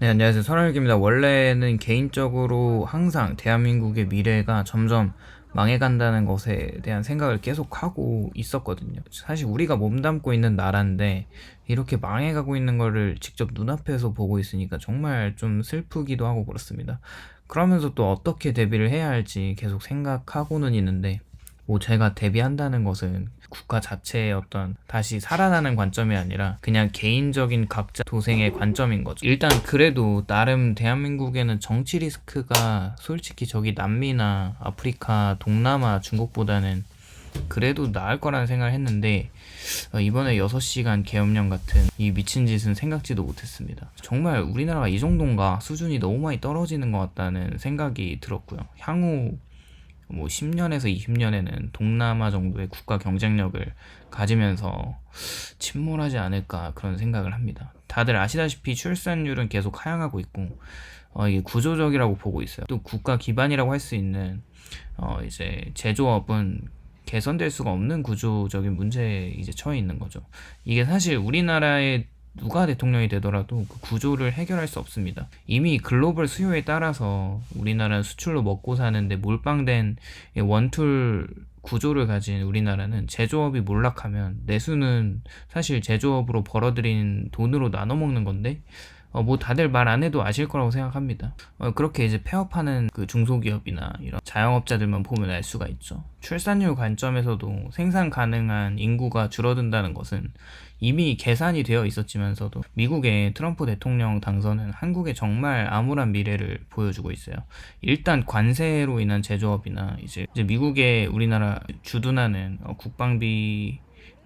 네, 안녕하세요. 설알기입니다. 원래는 개인적으로 항상 대한민국의 미래가 점점 망해간다는 것에 대한 생각을 계속 하고 있었거든요. 사실 우리가 몸담고 있는 나라인데 이렇게 망해가고 있는 거를 직접 눈앞에서 보고 있으니까 정말 좀 슬프기도 하고 그렇습니다. 그러면서 또 어떻게 대비를 해야 할지 계속 생각하고는 있는데 뭐 제가 대비한다는 것은 국가 자체의 어떤 다시 살아나는 관점이 아니라 그냥 개인적인 각자 도생의 관점인 거죠. 일단 그래도 나름 대한민국에는 정치 리스크가 솔직히 저기 남미나 아프리카, 동남아, 중국보다는 그래도 나을 거라는 생각을 했는데 어, 이번에 6시간 계엄령 같은 이 미친 짓은 생각지도 못했습니다. 정말 우리나라가 이 정도인가 수준이 너무 많이 떨어지는 것 같다는 생각이 들었고요. 향후 뭐 10년에서 20년에는 동남아 정도의 국가 경쟁력을 가지면서 침몰하지 않을까 그런 생각을 합니다. 다들 아시다시피 출산율은 계속 하향하고 있고 어, 이게 구조적이라고 보고 있어요. 또 국가 기반이라고 할 수 있는 어, 이제 제조업은 개선될 수가 없는 구조적인 문제에 이제 처해 있는 거죠. 이게 사실 우리나라의 누가 대통령이 되더라도 그 구조를 해결할 수 없습니다. 이미 글로벌 수요에 따라서 우리나라는 수출로 먹고 사는데 몰빵된 원툴 구조를 가진 우리나라는 제조업이 몰락하면 내수는 사실 제조업으로 벌어들인 돈으로 나눠 먹는 건데 어, 뭐 다들 말 안 해도 아실 거라고 생각합니다. 어, 그렇게 이제 폐업하는 그 중소기업이나 이런 자영업자들만 보면 알 수가 있죠. 출산율 관점에서도 생산 가능한 인구가 줄어든다는 것은 이미 계산이 되어 있었지만서도 미국의 트럼프 대통령 당선은 한국에 정말 암울한 미래를 보여주고 있어요. 일단 관세로 인한 제조업이나 이제, 이제 미국의 우리나라 주둔하는 어, 국방비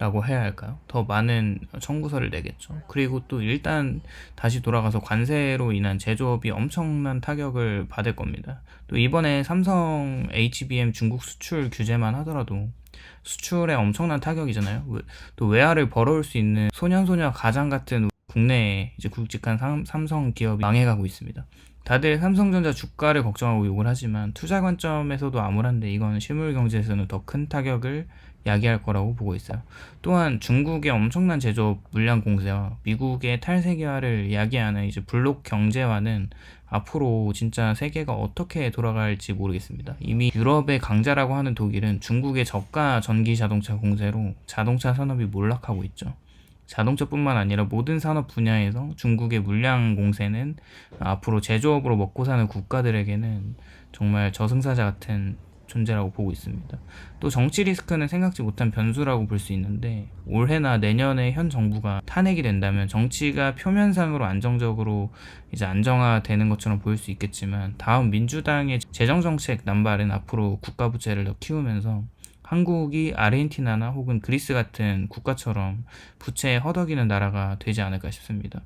라고 해야 할까요? 더 많은 청구서를 내겠죠. 그리고 또 일단 다시 돌아가서 관세로 인한 제조업이 엄청난 타격을 받을 겁니다. 또 이번에 삼성 HBM 중국 수출 규제만 하더라도 수출에 엄청난 타격이잖아요. 또 외화를 벌어올 수 있는 소년소녀 가장 같은 국내에 이제 굵직한 삼, 삼성 기업이 망해가고 있습니다. 다들 삼성전자 주가를 걱정하고 욕을 하지만 투자 관점에서도 암울한데 이건 실물 경제에서는 더 큰 타격을 야기할 거라고 보고 있어요. 또한 중국의 엄청난 제조업 물량 공세와 미국의 탈세계화를 야기하는 이제 블록 경제화는 앞으로 진짜 세계가 어떻게 돌아갈지 모르겠습니다. 이미 유럽의 강자라고 하는 독일은 중국의 저가 전기 자동차 공세로 자동차 산업이 몰락하고 있죠. 자동차뿐만 아니라 모든 산업 분야에서 중국의 물량 공세는 앞으로 제조업으로 먹고 사는 국가들에게는 정말 저승사자 같은 존재라고 보고 있습니다. 또 정치 리스크는 생각지 못한 변수라고 볼 수 있는데 올해나 내년에 현 정부가 탄핵이 된다면 정치가 표면상으로 안정적으로 이제 안정화되는 것처럼 보일 수 있겠지만 다음 민주당의 재정 정책 남발은 앞으로 국가 부채를 더 키우면서 한국이 아르헨티나나 혹은 그리스 같은 국가처럼 부채에 허덕이는 나라가 되지 않을까 싶습니다.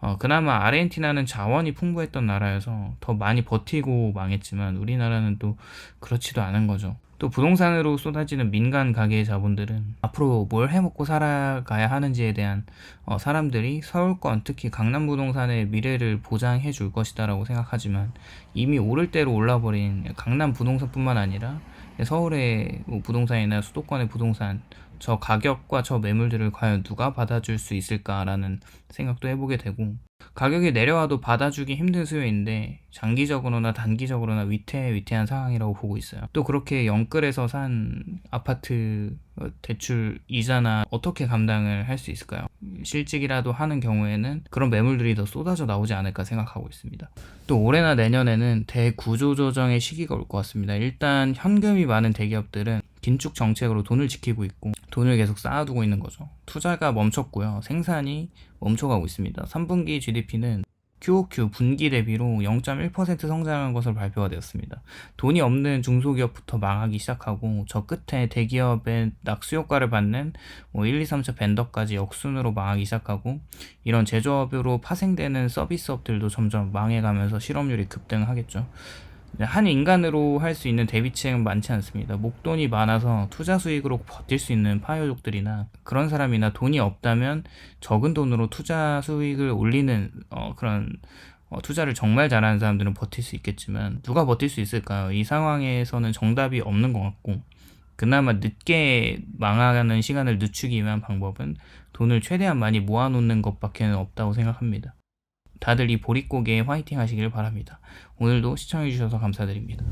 어, 그나마 아르헨티나는 자원이 풍부했던 나라여서 더 많이 버티고 망했지만 우리나라는 또 그렇지도 않은 거죠. 또 부동산으로 쏟아지는 민간 가계 자본들은 앞으로 뭘 해먹고 살아가야 하는지에 대한 어, 사람들이 서울권 특히 강남 부동산의 미래를 보장해 줄 것이다라고 생각하지만 이미 오를 대로 올라버린 강남 부동산뿐만 아니라 서울의 뭐 부동산이나 수도권의 부동산 저 가격과 저 매물들을 과연 누가 받아줄 수 있을까라는 생각도 해보게 되고 가격이 내려와도 받아주기 힘든 수요인데 장기적으로나 단기적으로나 위태위태한 상황이라고 보고 있어요. 또 그렇게 영끌에서 산 아파트 대출 이자나 어떻게 감당을 할 수 있을까요? 실직이라도 하는 경우에는 그런 매물들이 더 쏟아져 나오지 않을까 생각하고 있습니다. 또 올해나 내년에는 대구조조정의 시기가 올 것 같습니다. 일단 현금이 많은 대기업들은 긴축 정책으로 돈을 지키고 있고 돈을 계속 쌓아두고 있는 거죠. 투자가 멈췄고요. 생산이 멈춰가고 있습니다. 3분기 GDP는 QOQ 분기 대비로 0.1% 성장한 것으로 발표가 되었습니다. 돈이 없는 중소기업부터 망하기 시작하고 저 끝에 대기업의 낙수 효과를 받는 뭐 1, 2, 3차 벤더까지 역순으로 망하기 시작하고 이런 제조업으로 파생되는 서비스업들도 점점 망해가면서 실업률이 급등하겠죠. 한 인간으로 할 수 있는 대비책은 많지 않습니다. 목돈이 많아서 투자 수익으로 버틸 수 있는 파요족들이나 그런 사람이나 돈이 없다면 적은 돈으로 투자 수익을 올리는 어, 그런 어, 투자를 정말 잘하는 사람들은 버틸 수 있겠지만 누가 버틸 수 있을까요? 이 상황에서는 정답이 없는 것 같고 그나마 늦게 망하는 시간을 늦추기 위한 방법은 돈을 최대한 많이 모아놓는 것밖에 없다고 생각합니다. 다들 이 보릿고개에 화이팅 하시길 바랍니다. 오늘도 시청해주셔서 감사드립니다.